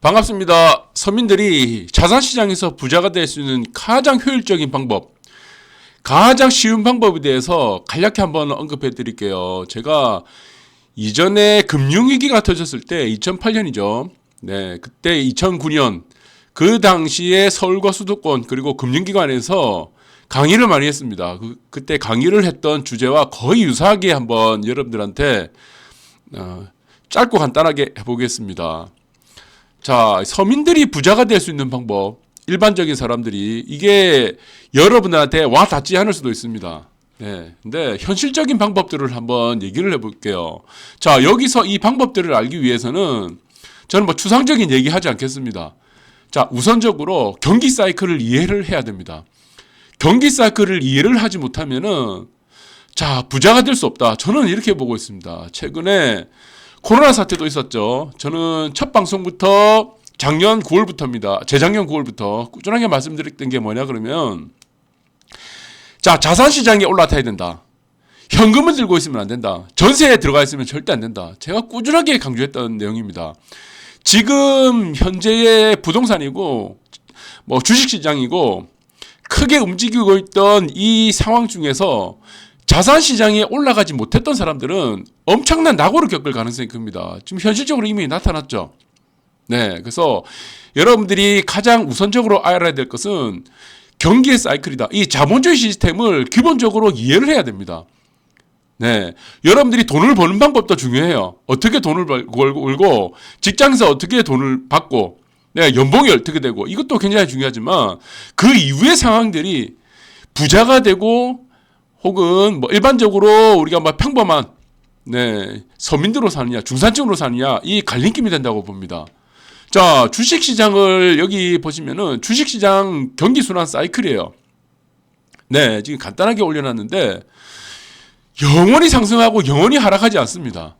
반갑습니다. 서민들이 자산시장에서 부자가 될 수 있는 가장 효율적인 방법, 가장 쉬운 방법에 대해서 간략히 한번 언급해 드릴게요. 제가 이전에 금융위기가 터졌을 때 2008년이죠. 네, 그때 2009년 그 당시에 서울과 수도권 그리고 금융기관에서 강의를 많이 했습니다. 그, 그때 강의를 했던 주제와 거의 유사하게 한번 여러분들한테 어, 짧고 간단하게 해보겠습니다. 자, 서민들이 부자가 될 수 있는 방법, 일반적인 사람들이 이게 여러분한테 와 닿지 않을 수도 있습니다. 네. 근데 현실적인 방법들을 한번 얘기를 해볼게요. 자, 여기서 이 방법들을 알기 위해서는 저는 뭐 추상적인 얘기 하지 않겠습니다. 자, 우선적으로 경기 사이클을 이해를 해야 됩니다. 경기 사이클을 이해를 하지 못하면은 자, 부자가 될 수 없다. 저는 이렇게 보고 있습니다. 최근에 코로나 사태도 있었죠. 저는 첫 방송부터 작년 9월부터입니다. 재작년 9월부터 꾸준하게 말씀드렸던 게 뭐냐 그러면 자, 자산 시장에 올라타야 된다. 현금을 들고 있으면 안 된다. 전세에 들어가 있으면 절대 안 된다. 제가 꾸준하게 강조했던 내용입니다. 지금 현재의 부동산이고 뭐 주식 시장이고 크게 움직이고 있던 이 상황 중에서 자산 시장에 올라가지 못했던 사람들은 엄청난 낙오를 겪을 가능성이 큽니다. 지금 현실적으로 이미 나타났죠. 네, 그래서 여러분들이 가장 우선적으로 알아야 될 것은 경기의 사이클이다. 이 자본주의 시스템을 기본적으로 이해를 해야 됩니다. 네. 여러분들이 돈을 버는 방법도 중요해요. 어떻게 돈을 벌고, 직장에서 어떻게 돈을 받고, 네, 연봉이 어떻게 되고, 이것도 굉장히 중요하지만, 그 이후의 상황들이 부자가 되고, 혹은 뭐 일반적으로 우리가 뭐 평범한 네, 서민들로 사느냐, 중산층으로 사느냐, 이 갈림길이 된다고 봅니다. 자, 주식 시장을 여기 보시면은 주식 시장 경기 순환 사이클이에요. 네, 지금 간단하게 올려놨는데 영원히 상승하고 영원히 하락하지 않습니다.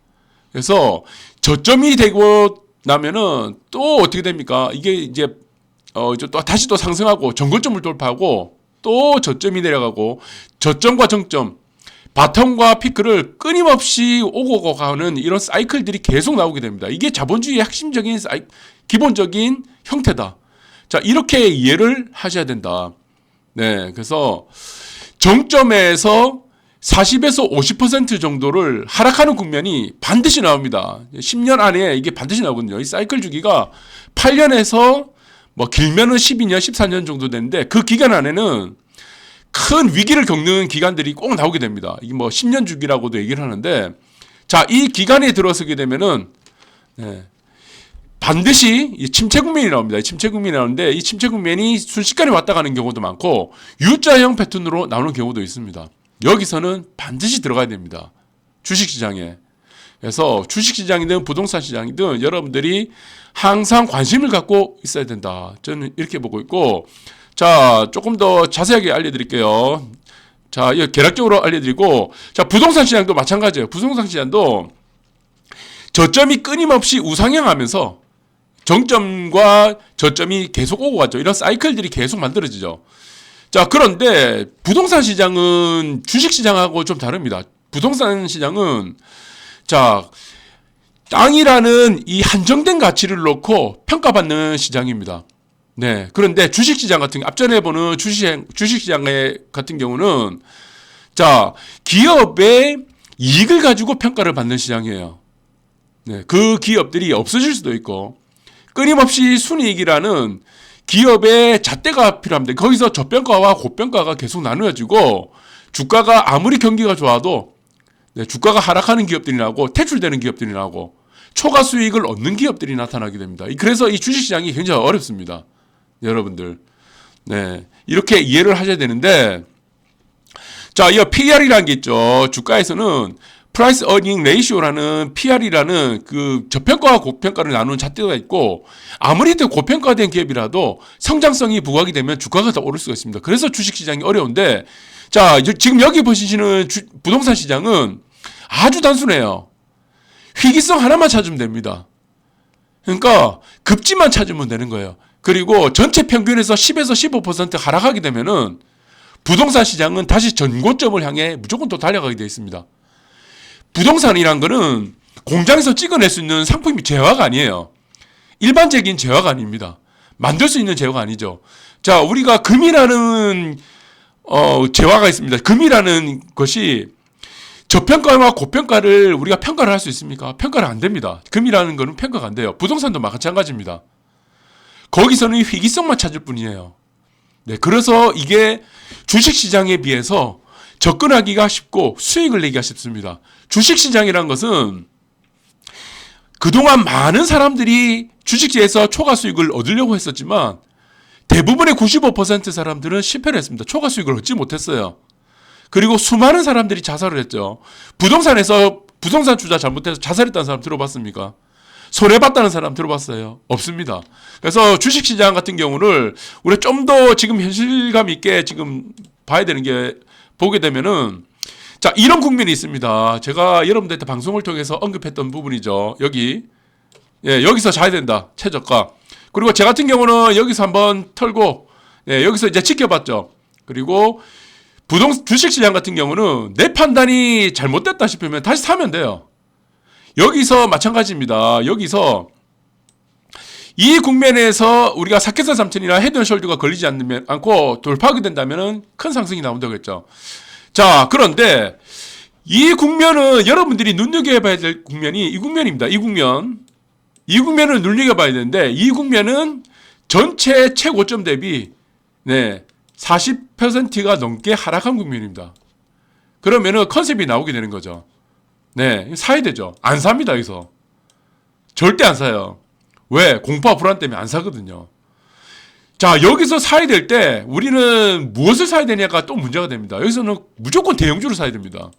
그래서 저점이 되고 나면은 또 어떻게 됩니까? 이게 이제 어, 이제 또 다시 또 상승하고 정글점을 돌파하고 또 저점이 내려가고 저점과 정점 바텀과 피크를 끊임없이 오고 가는 이런 사이클들이 계속 나오게 됩니다. 이게 자본주의의 핵심적인 사이, 기본적인 형태다. 자, 이렇게 이해를 하셔야 된다. 네. 그래서 정점에서 40에서 50% 정도를 하락하는 국면이 반드시 나옵니다. 10년 안에 이게 반드시 나오거든요. 이 사이클 주기가 8년에서 뭐 길면은 12년, 14년 정도 되는데 그 기간 안에는 큰 위기를 겪는 기간들이 꼭 나오게 됩니다. 이게 뭐 10년 주기라고도 얘기를 하는데 자, 이 기간에 들어서게 되면은 네, 반드시 침체 국면이 나옵니다. 침체 국면이 나오는데 이 침체 국면이 순식간에 왔다 가는 경우도 많고 U자형 패턴으로 나오는 경우도 있습니다. 여기서는 반드시 들어가야 됩니다. 주식 시장에. 그래서 주식 시장이든 부동산 시장이든 여러분들이 항상 관심을 갖고 있어야 된다. 저는 이렇게 보고 있고 자, 조금 더 자세하게 알려드릴게요. 자, 이 계략적으로 알려드리고, 자, 부동산 시장도 마찬가지예요. 부동산 시장도 저점이 끊임없이 우상향하면서 정점과 저점이 계속 오고 갔죠. 이런 사이클들이 계속 만들어지죠. 자, 그런데 부동산 시장은 주식 시장하고 좀 다릅니다. 부동산 시장은 자, 땅이라는 이 한정된 가치를 놓고 평가받는 시장입니다. 네. 그런데 주식시장 같은 앞전에 보는 주식 주식시장의 같은 경우는 자 기업의 이익을 가지고 평가를 받는 시장이에요. 네. 그 기업들이 없어질 수도 있고 끊임없이 순이익이라는 기업의 잣대가 필요합니다. 거기서 저평가와 고평가가 계속 나누어지고 주가가 아무리 경기가 좋아도 네, 주가가 하락하는 기업들이 나고 퇴출되는 기업들이 나고 초과 수익을 얻는 기업들이 나타나게 됩니다. 그래서 이 주식시장이 굉장히 어렵습니다. 여러분들. 네. 이렇게 이해를 하셔야 되는데, 자, 이 PR이라는 게 있죠. 주가에서는 프라이스 어닝 레이시오라는 PR이라는 그 저평가와 고평가를 나누는 잣대가 있고 아무리 고평가된 기업이라도 성장성이 부각이 되면 주가가 더 오를 수가 있습니다. 그래서 주식 시장이 어려운데 자, 지금 여기 보시는 주, 부동산 시장은 아주 단순해요. 희귀성 하나만 찾으면 됩니다. 그러니까 급지만 찾으면 되는 거예요. 그리고 전체 평균에서 10에서 15% 하락하게 되면은 부동산 시장은 다시 전고점을 향해 무조건 또 달려가게 되어 있습니다. 부동산이란 거는 공장에서 찍어낼 수 있는 상품이 재화가 아니에요. 일반적인 재화가 아닙니다. 만들 수 있는 재화가 아니죠. 자, 우리가 금이라는 어, 재화가 있습니다. 금이라는 것이 저평가와 고평가를 우리가 평가를 할 수 있습니까? 평가를 안 됩니다. 금이라는 거는 평가가 안 돼요. 부동산도 마찬가지입니다. 거기서는 희귀성만 찾을 뿐이에요. 네, 그래서 이게 주식 시장에 비해서 접근하기가 쉽고 수익을 내기가 쉽습니다. 주식 시장이라는 것은 그동안 많은 사람들이 주식시에서 초과 수익을 얻으려고 했었지만 대부분의 95% 사람들은 실패를 했습니다. 초과 수익을 얻지 못했어요. 그리고 수많은 사람들이 자살을 했죠. 부동산에서 부동산 투자 잘못해서 자살했다는 사람 들어봤습니까? 손해봤다는 사람 들어봤어요? 없습니다. 그래서 주식시장 같은 경우를 우리 좀더 지금 현실감 있게 지금 봐야 되는 게 보게 되면은 자 이런 국면이 있습니다. 제가 여러분들한테 방송을 통해서 언급했던 부분이죠. 여기 예 여기서 자야 된다 최저가 그리고 제 같은 경우는 여기서 한번 털고 예 여기서 이제 지켜봤죠. 그리고 부동 주식 시장 같은 경우는 내 판단이 잘못됐다 싶으면 다시 사면 돼요. 여기서 마찬가지입니다. 여기서 이 국면에서 우리가 사케사 삼천이나 헤드앤숄더가 걸리지 않으면 않고 돌파하게 된다면은 큰 상승이 나온다고 했죠. 자, 그런데 이 국면은 여러분들이 눈여겨봐야 될 국면이 이 국면입니다. 이 국면. 이 국면을 눈여겨봐야 되는데 이 국면은 전체 최고점 대비 네, 40%가 넘게 하락한 국면입니다. 그러면은 컨셉이 나오게 되는 거죠. 네, 사야 되죠. 안 삽니다, 여기서. 절대 안 사요. 왜? 공포와 불안 때문에 안 사거든요. 자, 여기서 사야 될 때 우리는 무엇을 사야 되냐가 또 문제가 됩니다. 여기서는 무조건 대형주를 사야 됩니다.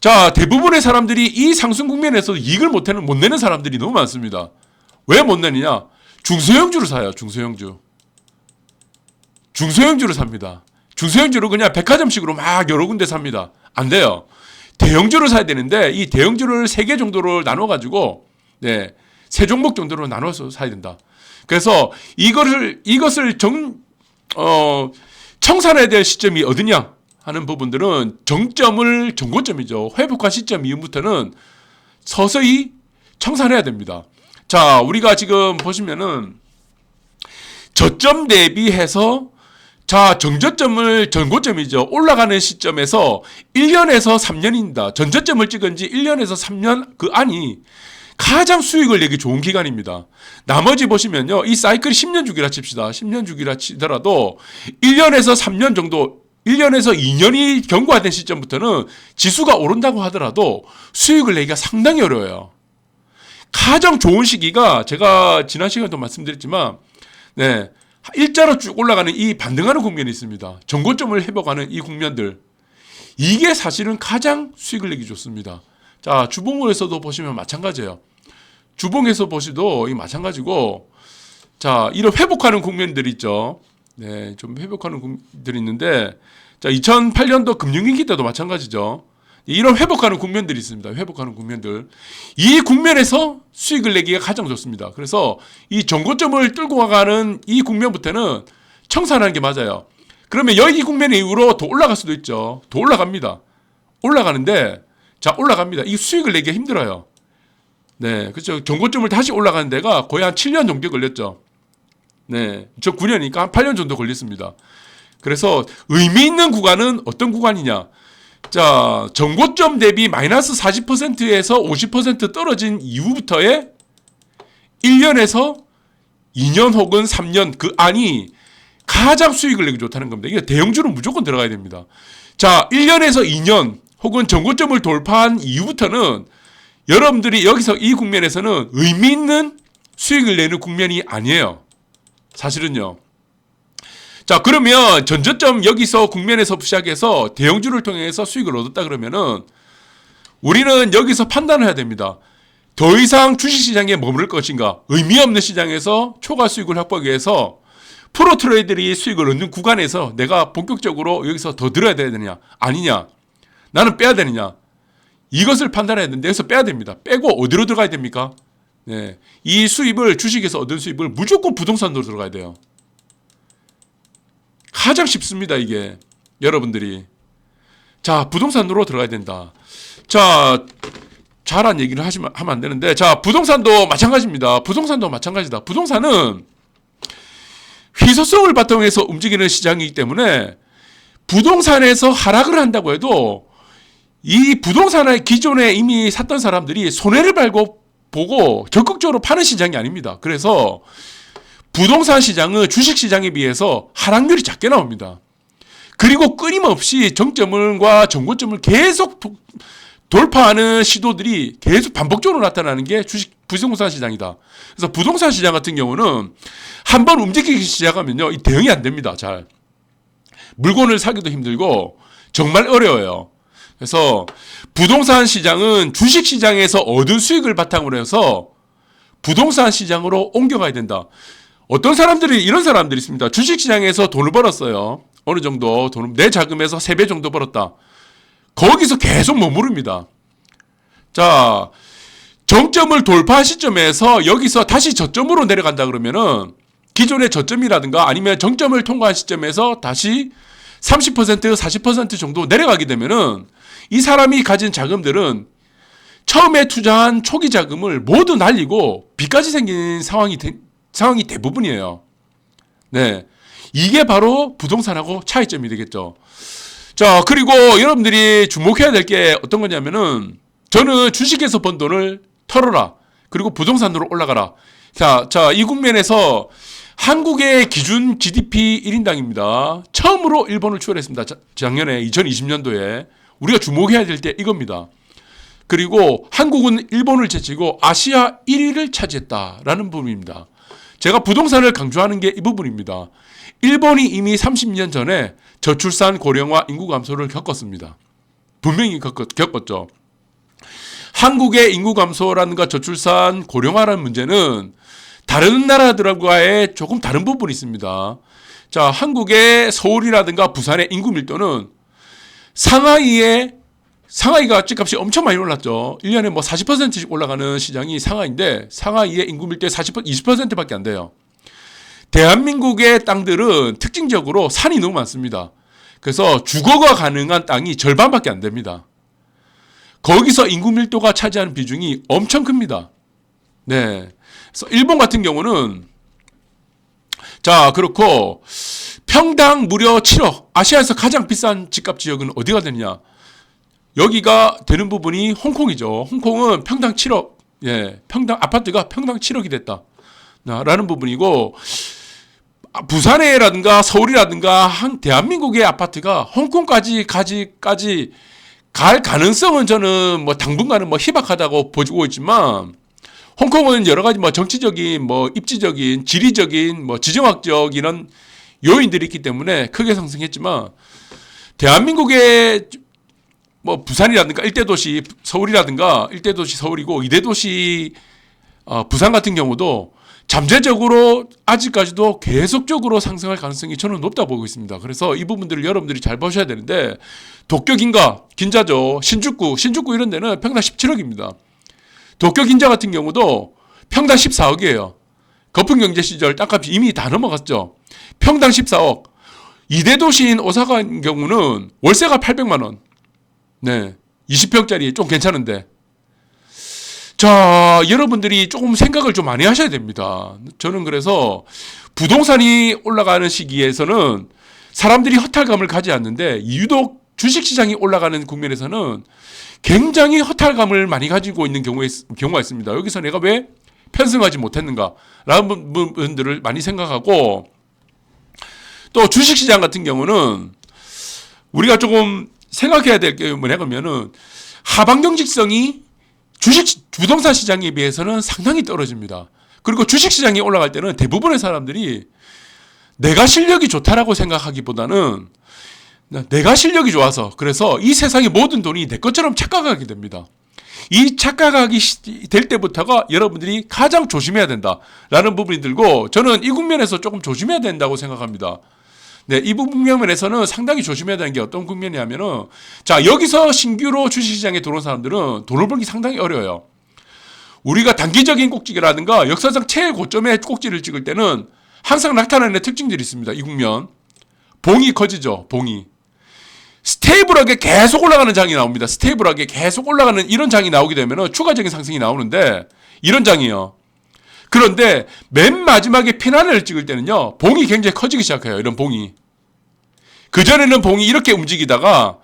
자, 대부분의 사람들이 이 상승 국면에서 이익을 못 내는, 못 내는 사람들이 너무 많습니다. 왜 못 내느냐? 중소형주를 사요, 중소형주. 중소형주를 삽니다. 중소형주를 그냥 백화점식으로 막 여러 군데 삽니다. 안 돼요. 대형주를 사야 되는데 이 대형주를 세 개 정도로 나눠 가지고 네. 세 종목 정도로 나눠서 사야 된다. 그래서 이것을 이것을 정 어, 청산해야 될 시점이 어디냐 하는 부분들은 정점을 정고점이죠. 회복한 시점 이후부터는 서서히 청산해야 됩니다. 자, 우리가 지금 보시면은 저점 대비해서 자, 정저점을 전고점이죠. 올라가는 시점에서 1년에서 3년입니다. 전저점을 찍은 지 1년에서 3년 그 안이 가장 수익을 내기 좋은 기간입니다. 나머지 보시면요. 이 사이클이 10년 주기라 칩시다. 10년 주기라 치더라도 1년에서 3년 정도 1년에서 2년이 경과된 시점부터는 지수가 오른다고 하더라도 수익을 내기가 상당히 어려워요. 가장 좋은 시기가 제가 지난 시간에도 말씀드렸지만 네. 일자로 쭉 올라가는 이 반등하는 국면이 있습니다. 정고점을 회복하는 이 국면들. 이게 사실은 가장 수익을 내기 좋습니다. 자, 주봉에서도 보시면 마찬가지예요. 주봉에서 보시도 이 마찬가지고, 자, 이런 회복하는 국면들 있죠. 네, 좀 회복하는 국면들이 있는데, 자, 2008년도 금융위기 때도 마찬가지죠. 이런 회복하는 국면들이 있습니다. 회복하는 국면들. 이 국면에서 수익을 내기가 가장 좋습니다. 그래서 이 정고점을 뚫고 가는 이 국면부터는 청산하는 게 맞아요. 그러면 여기 국면 이후로 더 올라갈 수도 있죠. 더 올라갑니다. 올라가는데 자, 올라갑니다. 이 수익을 내기가 힘들어요. 네, 그렇죠. 정고점을 다시 올라가는 데가 거의 한 7년 정도 걸렸죠. 네, 저 9년이니까 한 8년 정도 걸렸습니다. 그래서 의미 있는 구간은 어떤 구간이냐? 자, 정고점 대비 마이너스 40%에서 50% 떨어진 이후부터의 1년에서 2년 혹은 3년 그 안이 가장 수익을 내기 좋다는 겁니다. 이게 대형주는 무조건 들어가야 됩니다. 자, 1년에서 2년 혹은 정고점을 돌파한 이후부터는 여러분들이 여기서 이 국면에서는 의미 있는 수익을 내는 국면이 아니에요. 사실은요. 자, 그러면 전저점 여기서 국면에서 시작해서 대형주를 통해서 수익을 얻었다 그러면은 우리는 여기서 판단을 해야 됩니다. 더 이상 주식시장에 머무를 것인가? 의미 없는 시장에서 초과 수익을 확보하기 위해서 프로 트레이더들이 수익을 얻는 구간에서 내가 본격적으로 여기서 더 들어야 되느냐? 아니냐? 나는 빼야 되느냐? 이것을 판단해야 되는데 여기서 빼야 됩니다. 빼고 어디로 들어가야 됩니까? 네. 이 수입을 주식에서 얻은 수입을 무조건 부동산으로 들어가야 돼요. 가장 쉽습니다, 이게. 여러분들이. 자, 부동산으로 들어가야 된다. 자, 잘한 얘기를 하시면 하면 안 되는데 자 부동산도 마찬가지입니다. 부동산도 마찬가지다. 부동산은 희소성을 바탕해서 움직이는 시장이기 때문에 부동산에서 하락을 한다고 해도 이 부동산의 기존에 이미 샀던 사람들이 손해를 발고 보고 적극적으로 파는 시장이 아닙니다. 그래서 부동산 시장은 주식 시장에 비해서 하락률이 작게 나옵니다. 그리고 끊임없이 정점과 정고점을 계속 도- 돌파하는 시도들이 계속 반복적으로 나타나는 게 주식 부동산 시장이다. 그래서 부동산 시장 같은 경우는 한 번 움직이기 시작하면요, 이 대응이 안 됩니다. 잘 물건을 사기도 힘들고 정말 어려워요. 그래서 부동산 시장은 주식 시장에서 얻은 수익을 바탕으로 해서 부동산 시장으로 옮겨가야 된다. 어떤 사람들이 이런 사람들이 있습니다. 주식 시장에서 돈을 벌었어요. 어느 정도 돈, 내 자금에서 3배 정도 벌었다. 거기서 계속 머무릅니다. 자, 정점을 돌파한 시점에서 여기서 다시 저점으로 내려간다 그러면은 기존의 저점이라든가 아니면 정점을 통과한 시점에서 다시 30% 40% 정도 내려가게 되면은 이 사람이 가진 자금들은 처음에 투자한 초기 자금을 모두 날리고 빚까지 생긴 상황이 대, 상황이 대부분이에요. 네. 이게 바로 부동산하고 차이점이 되겠죠. 자, 그리고 여러분들이 주목해야 될 게 어떤 거냐면은 저는 주식에서 번 돈을 털어라. 그리고 부동산으로 올라가라. 자, 자, 이 국면에서 한국의 기준 GDP 1인당입니다. 처음으로 일본을 추월했습니다. 자- 작년에 2020년도에 우리가 주목해야 될 때 이겁니다. 그리고 한국은 일본을 제치고 아시아 1위를 차지했다라는 부분입니다. 제가 부동산을 강조하는 게 이 부분입니다. 일본이 이미 30년 전에 저출산 고령화 인구 감소를 겪었습니다. 분명히 겪었, 겪었죠. 한국의 인구 감소라든가 저출산 고령화라는 문제는 다른 나라들과의 조금 다른 부분이 있습니다. 자, 한국의 서울이라든가 부산의 인구 밀도는 상하이의 상하이가 집값이 엄청 많이 올랐죠. 1년에 뭐 40%씩 올라가는 시장이 상하이인데 상하이의 인구 밀도의 40% 20%밖에 안 돼요. 대한민국의 땅들은 특징적으로 산이 너무 많습니다. 그래서 주거가 가능한 땅이 절반밖에 안 됩니다. 거기서 인구 밀도가 차지하는 비중이 엄청 큽니다. 네. 그래서 일본 같은 경우는 자, 그렇고 평당 무려 7억. 아시아에서 가장 비싼 집값 지역은 어디가 되느냐? 여기가 되는 부분이 홍콩이죠. 홍콩은 평당 7억. 예. 평당 아파트가 평당 7억이 됐다. 나- 라는 부분이고 아, 부산에라든가 서울이라든가 한 대한민국의 아파트가 홍콩까지 가지까지 갈 가능성은 저는 뭐 당분간은 뭐 희박하다고 보고 있지만 홍콩은 여러 가지 뭐 정치적인 뭐 입지적인 지리적인 뭐 지정학적 이런 요인들이 있기 때문에 크게 상승했지만 대한민국의 뭐 부산이라든가 일대 도시 서울이라든가 일대 도시 서울이고 이대 도시 어, 부산 같은 경우도 잠재적으로 아직까지도 계속적으로 상승할 가능성이 저는 높다 보고 있습니다. 그래서 이 부분들을 여러분들이 잘 보셔야 되는데 도쿄 긴가 긴자죠. 신주쿠 신주쿠 이런 데는 평당 17억입니다. 도쿄 긴자 같은 경우도 평당 14억이에요. 거품 경제 시절 땅값이 이미 다 넘어갔죠. 평당 14억. 이대 도시인 오사카인 경우는 월세가 800만 원. 네. 20평짜리 좀 괜찮은데. 자, 여러분들이 조금 생각을 좀 많이 하셔야 됩니다. 저는 그래서 부동산이 올라가는 시기에서는 사람들이 허탈감을 가지 않는데 유독 주식 시장이 올라가는 국면에서는 굉장히 허탈감을 많이 가지고 있는 경우에, 경우가 있습니다. 여기서 내가 왜 편승하지 못했는가? 라는 부- 분들을 많이 생각하고 또 주식 시장 같은 경우는 우리가 조금 생각해야 될 게 뭐냐면은 하방 경직성이 주식 부동산 시장에 비해서는 상당히 떨어집니다. 그리고 주식 시장이 올라갈 때는 대부분의 사람들이 내가 실력이 좋다라고 생각하기보다는 내가 실력이 좋아서 그래서 이 세상의 모든 돈이 내 것처럼 착각하게 됩니다. 이 착각하기 시- 될 때부터가 여러분들이 가장 조심해야 된다라는 부분이 들고 저는 이 국면에서 조금 조심해야 된다고 생각합니다. 네, 이 부분 면에서는 상당히 조심해야 되는 게 어떤 국면이냐면은 자 여기서 신규로 주식시장에 들어온 사람들은 돈을 벌기 상당히 어려워요. 우리가 단기적인 꼭지기라든가 역사상 최고점의 꼭지를 찍을 때는 항상 나타나는 특징들이 있습니다. 이 국면 봉이 커지죠. 봉이 스테이블하게 계속 올라가는 장이 나옵니다. 스테이블하게 계속 올라가는 이런 장이 나오게 되면 추가적인 상승이 나오는데 이런 장이요. 그런데 맨 마지막에 피난을 찍을 때는요. 봉이 굉장히 커지기 시작해요. 이런 봉이. 그전에는 봉이 이렇게 움직이다가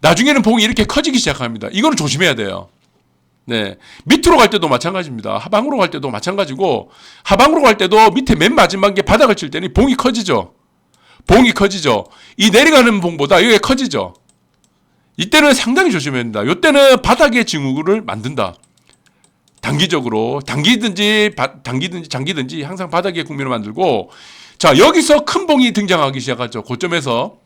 나중에는 봉이 이렇게 커지기 시작합니다. 이거는 조심해야 돼요. 네. 밑으로 갈 때도 마찬가지입니다. 하방으로 갈 때도 마찬가지고 하방으로 갈 때도 밑에 맨 마지막에 바닥을 칠 때는 봉이 커지죠. 봉이 커지죠. 이 내려가는 봉보다 이게 커지죠. 이때는 상당히 조심해야 된다. 이때는 바닥의 징후를 만든다. 단기적으로 단기든지 바- 단기든지 장기든지 항상 바닥의 국면을 만들고 자 여기서 큰 봉이 등장하기 시작하죠. 고점에서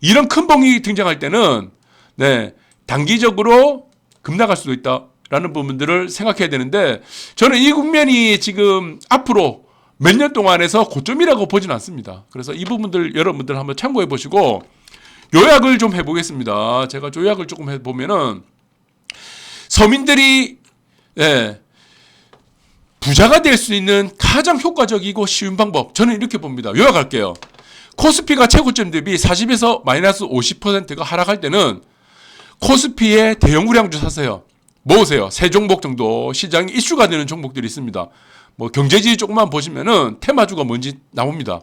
이런 큰 봉이 등장할 때는 네 단기적으로 급락할 수도 있다라는 부분들을 생각해야 되는데 저는 이 국면이 지금 앞으로 몇 년 동안에서 고점이라고 보지는 않습니다. 그래서 이 부분들 여러분들 한번 참고해 보시고 요약을 좀 해보겠습니다. 제가 요약을 조금 해보면은 서민들이 예, 부자가 될 수 있는 가장 효과적이고 쉬운 방법 저는 이렇게 봅니다. 요약할게요. 코스피가 최고점 대비 40에서 마이너스 50%가 하락할 때는 코스피의 대형 우량주 사세요. 모으세요. 세 종목 정도 시장이 이슈가 되는 종목들이 있습니다. 뭐 경제지 조금만 보시면은 테마주가 뭔지 나옵니다.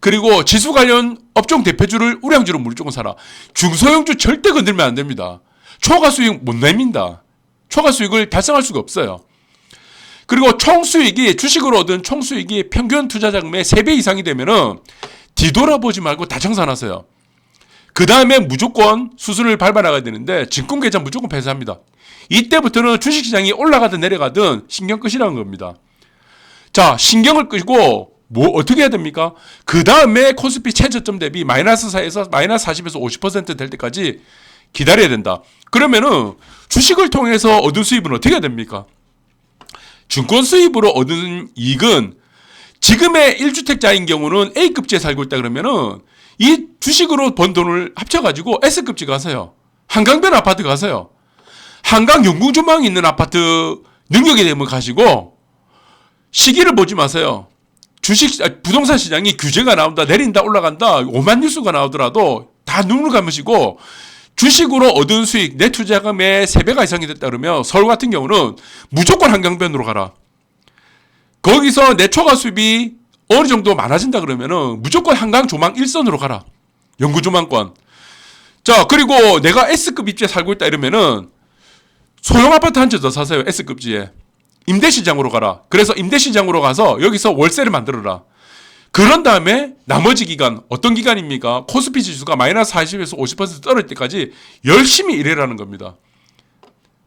그리고 지수 관련 업종 대표주를 우량주로 무조건 사라. 중소형주 절대 건들면 안 됩니다. 초과 수익 못 내민다. 초과 수익을 달성할 수가 없어요. 그리고 총 수익이 주식으로 얻은 총 수익이 평균 투자 자금의 3배 이상이 되면은 뒤돌아보지 말고 다 청산하세요. 그 다음에 무조건 수순을 밟아 나가야 되는데 증권 계좌 무조건 폐쇄합니다. 이때부터는 주식시장이 올라가든 내려가든 신경 끄시라는 겁니다. 자, 신경을 끄고 뭐 어떻게 해야 됩니까? 그 다음에 코스피 최저점 대비 마이너스 4에서 마이너스 40에서 50%될 때까지 기다려야 된다. 그러면은 주식을 통해서 얻은 수입은 어떻게 해야 됩니까? 증권 수입으로 얻은 이익은 지금의 1주택자인 경우는 A급지에 살고 있다 그러면은 이 주식으로 번 돈을 합쳐가지고 S급지 가세요. 한강변 아파트 가세요. 한강 영궁조망 있는 아파트 능력이 되면 가시고 시기를 보지 마세요. 주식 아, 부동산 시장이 규제가 나온다 내린다 올라간다 오만 뉴스가 나오더라도 다 눈을 감으시고 주식으로 얻은 수익 내 투자금의 3배가 이상이 됐다 그러면 서울 같은 경우는 무조건 한강변으로 가라. 거기서 내 초과 수입이 어느 정도 많아진다 그러면은 무조건 한강 조망 1선으로 가라. 영구 조망권. 자, 그리고 내가 S급 입지에 살고 있다 이러면은 소형 아파트 한 채 더 사세요. S급지에. 임대시장으로 가라. 그래서 임대시장으로 가서 여기서 월세를 만들어라. 그런 다음에 나머지 기간 어떤 기간입니까? 코스피 지수가 마이너스 40에서 50% 떨어질 때까지 열심히 일해라는 겁니다.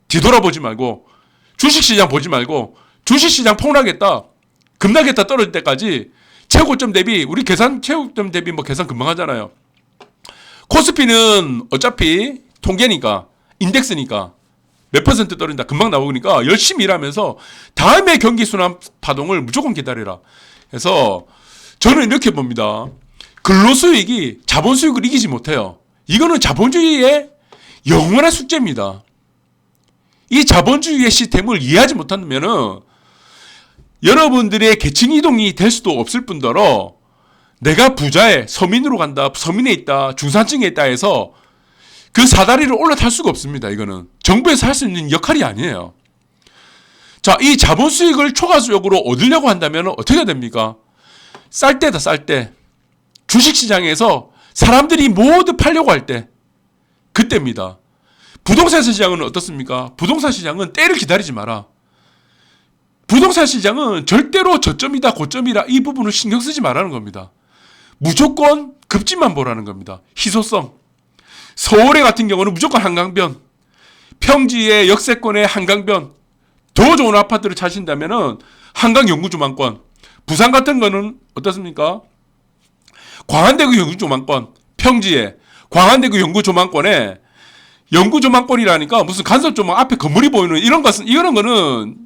뒤돌아보지 말고 주식시장 보지 말고 주식시장 폭락했다, 급락했다 떨어질 때까지 최고점 대비 우리 계산 최고점 대비 뭐 계산 금방 하잖아요. 코스피는 어차피 통계니까 인덱스니까 몇 퍼센트 떨어진다 금방 나오니까 열심히 일하면서 다음에 경기 순환 파동을 무조건 기다려라. 그래서 저는 이렇게 봅니다. 근로수익이 자본수익을 이기지 못해요. 이거는 자본주의의 영원한 숙제입니다. 이 자본주의의 시스템을 이해하지 못한다면은 여러분들의 계층 이동이 될 수도 없을 뿐더러 내가 부자에 서민으로 간다, 서민에 있다, 중산층에 있다 해서 그 사다리를 올라탈 수가 없습니다. 이거는 정부에서 할 수 있는 역할이 아니에요. 자, 이 자본 수익을 초과수익으로 얻으려고 한다면 어떻게 됩니까? 쌀 때다, 쌀 때. 주식 시장에서 사람들이 모두 팔려고 할 때. 그때입니다. 부동산 시장은 어떻습니까? 부동산 시장은 때를 기다리지 마라. 부동산 시장은 절대로 저점이다, 고점이다, 이 부분을 신경 쓰지 말라는 겁니다. 무조건 급지만 보라는 겁니다. 희소성. 서울에 같은 경우는 무조건 한강변. 평지의 역세권의 한강변. 더 좋은 아파트를 찾으신다면은 한강 영구조망권. 부산 같은 거는 어떻습니까? 광안대교 영구조망권. 평지에. 광안대교 영구조망권에 영구조망권이라니까 무슨 간섭조망 앞에 건물이 보이는 이런 것은 이런 거는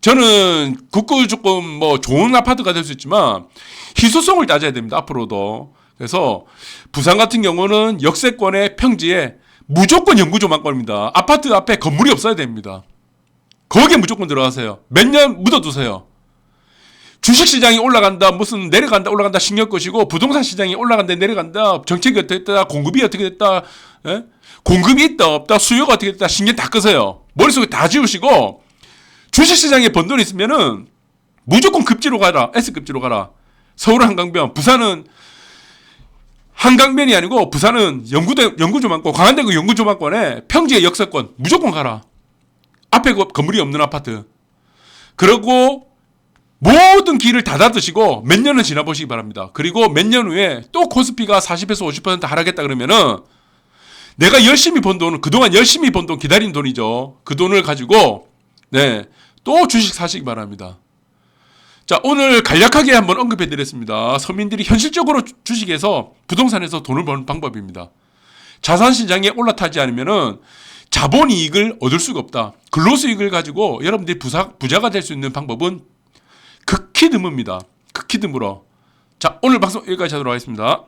저는 그거 조금 뭐 좋은 아파트가 될 수 있지만 희소성을 따져야 됩니다 앞으로도 그래서 부산 같은 경우는 역세권의 평지에 무조건 영구조망권입니다 아파트 앞에 건물이 없어야 됩니다 거기에 무조건 들어가세요 몇 년 묻어두세요 주식 시장이 올라간다, 무슨 내려간다, 올라간다 신경 끄시고 부동산 시장이 올라간다, 내려간다, 정책이 어떻게 됐다, 공급이 어떻게 됐다, 예? 공급이 있다, 없다, 수요가 어떻게 됐다 신경 다 끄세요. 머릿속에 다 지우시고 주식 시장에 번돈 있으면은 무조건 급지로 가라, S급지로 가라. 서울은 한강변, 부산은 한강변이 아니고 부산은 연구대 연구조망권, 광안대교 연구조망권에 평지의 역세권 무조건 가라. 앞에 그 건물이 없는 아파트. 그러고 모든 길을 다 닫으시고 몇 년은 지나보시기 바랍니다. 그리고 몇 년 후에 또 코스피가 40에서 50% 하락했다 그러면은 내가 열심히 번 돈은 그동안 열심히 번 돈 기다린 돈이죠. 그 돈을 가지고 네. 또 주식 사시기 바랍니다. 자, 오늘 간략하게 한번 언급해 드렸습니다. 서민들이 현실적으로 주- 주식에서 부동산에서 돈을 버는 방법입니다. 자산 시장에 올라타지 않으면은 자본 이익을 얻을 수가 없다. 근로 수익을 가지고 여러분들이 부사, 부자가 될 수 있는 방법은 극히 드뭅니다. 극히 드물어. 자, 오늘 방송 여기까지 하도록 하겠습니다.